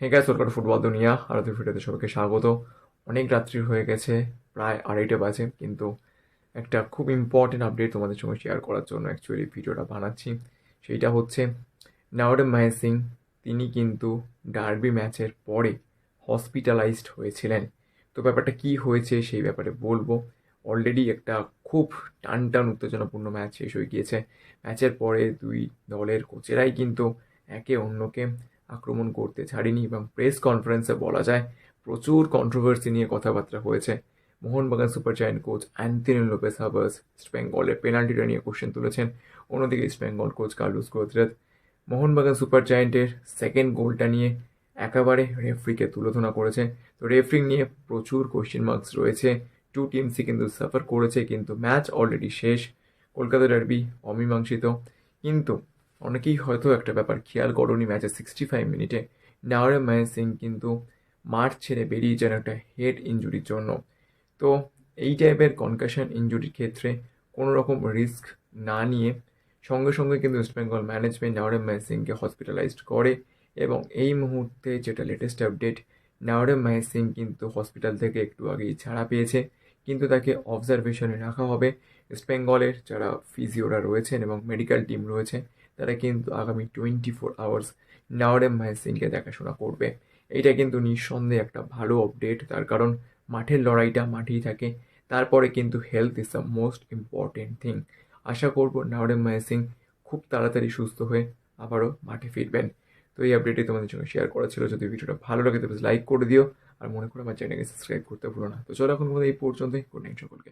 Hey guys welcome football দুনিয়া আর ভিডিওতে সবাইকে স্বাগত। অনেক রাত্রি হয়ে গেছে, প্রায় আড়াইটে বাজে, কিন্তু একটা খুব ইম্পর্টেন্ট আপডেট তোমাদের সঙ্গে শেয়ার করার জন্য অ্যাকচুয়ালি ভিডিওটা বানাচ্ছি। সেইটা হচ্ছে নাওডে মাহে সিং তিনি কিন্তু ডার্বি ম্যাচের পরে হসপিটালাইজড হয়েছিলেন। তো ব্যাপারটা কি হয়েছে সেই ব্যাপারে বলব। অলরেডি একটা খুব টান টান উত্তেজনাপূর্ণ ম্যাচ শেষ হয়ে গিয়েছে। ম্যাচের পরে দুই দলের কোচেরাই কিন্তু একে অন্যকে আক্রমণ করতে ছাড়েনি এবং প্রেস কনফারেন্সে বলা যায় প্রচুর কন্ট্রোভার্সি নিয়ে কথাবার্তা হয়েছে। Mohun Bagan super giant coach Anthony Lopez Habas east বেঙ্গলের পেনাল্টিটা নিয়ে কোশ্চেন তুলেছেন। অন্যদিকে east Bengal coach Carles Cuadrat Mohun Bagan super জায়েন্টের second গোলটা নিয়ে একেবারে রেফরিকে তুলোধনা করেছে। তো রেফরি নিয়ে প্রচুর কোশ্চেন মার্কস রয়েছে। টু টিমসই কিন্তু সাফার করেছে, কিন্তু ম্যাচ অলরেডি শেষ। কলকাতা ডার্বি অমীমাংসিত। কিন্তু অনেকেই হয়তো একটা ব্যাপার খেয়াল করনি ম্যাচের সিক্সটি ফাইভ মিনিটে। নাওরে মায় সিং কিন্তু মাঠ ছেড়ে বেরিয়ে যান একটা হেড ইঞ্জুরির জন্য। তো এই টাইপের কনকাশন ইঞ্জুরির ক্ষেত্রে কোনো রকম রিস্ক না নিয়ে সঙ্গে সঙ্গে কিন্তু ওয়েস্ট বেঙ্গল ম্যানেজমেন্ট নাওরে মায় সিংকে হসপিটালাইজড করে এবং এই মুহূর্তে যেটা লেটেস্ট আপডেট নাওরে মায় সিং কিন্তু হসপিটাল থেকে একটু আগেই ছাড়া পেয়েছে। কিন্তু তাকে অবজারভেশনে রাখা হবে। ওয়েস্ট বেঙ্গলের যারা ফিজিওরা রয়েছেন এবং মেডিকেল টিম রয়েছে তারা কিন্তু আগামী টোয়েন্টি ফোর আওয়ার্স নাওরেম মাহেসিনকে দেখাশোনা করবে। এটা কিন্তু নিঃসন্দেহে একটা ভালো আপডেট তার কারণ মাঠের লড়াইটা মাঠেই থাকে, তারপরে কিন্তু health is the most important thing আশা করব নাওরেম মাহেসিং খুব তাড়াতাড়ি সুস্থ হয়ে আবারও মাঠে ফিরবেন। তো এই আপডেটটি তোমাদের সঙ্গে শেয়ার করা ছিল। যদি ভিডিওটা ভালো লাগে তবে লাইক করে দিও। আর মনে করো আমার চ্যানেলকে সাবস্ক্রাইব করতে ভুলো না। তো চলো এখন এই পর্যন্তই। গুড নাইট সকলকে।